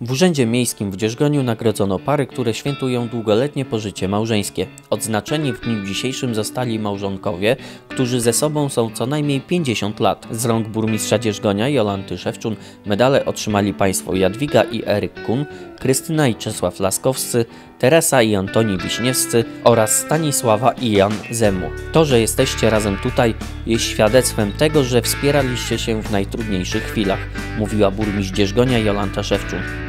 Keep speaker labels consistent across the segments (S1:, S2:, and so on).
S1: W Urzędzie Miejskim w Dzierżgoniu nagrodzono pary, które świętują długoletnie pożycie małżeńskie. Odznaczeni w dniu dzisiejszym zostali małżonkowie, którzy ze sobą są co najmniej 50 lat. Z rąk burmistrza Dzierżgonia Jolanty Szewczun medale otrzymali państwo Jadwiga i Eryk Kun, Krystyna i Czesław Laskowscy, Teresa i Antoni Wiśniewscy oraz Stanisława i Jan Zemu. To, że jesteście razem tutaj jest świadectwem tego, że wspieraliście się w najtrudniejszych chwilach, mówiła burmistrz Dzierżgonia Jolanta Szewczun.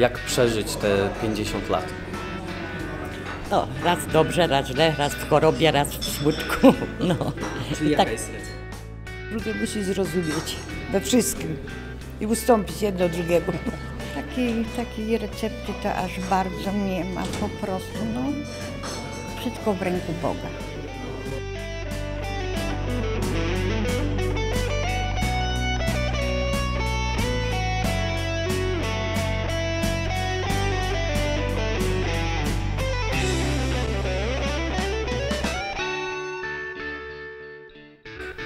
S1: Jak przeżyć te 50 lat?
S2: No, raz dobrze, raz źle, raz w chorobie, raz w smutku. No. I tak
S1: jest recepta?
S3: Drugie musi zrozumieć we wszystkim i ustąpić jedno drugiemu.
S4: Takiej, takiej recepty to aż bardzo nie ma po prostu, no. Wszystko w ręku Boga.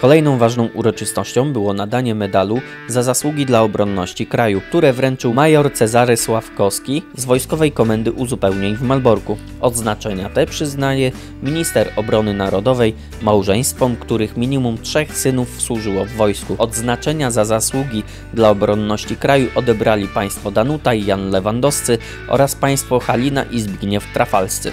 S1: Kolejną ważną uroczystością było nadanie medalu za zasługi dla obronności kraju, które wręczył major Cezary Sławkowski z Wojskowej Komendy Uzupełnień w Malborku. Odznaczenia te przyznaje minister obrony narodowej małżeństwom, których minimum trzech synów służyło w wojsku. Odznaczenia za zasługi dla obronności kraju odebrali państwo Danuta i Jan Lewandowscy oraz państwo Halina i Zbigniew Trafalscy.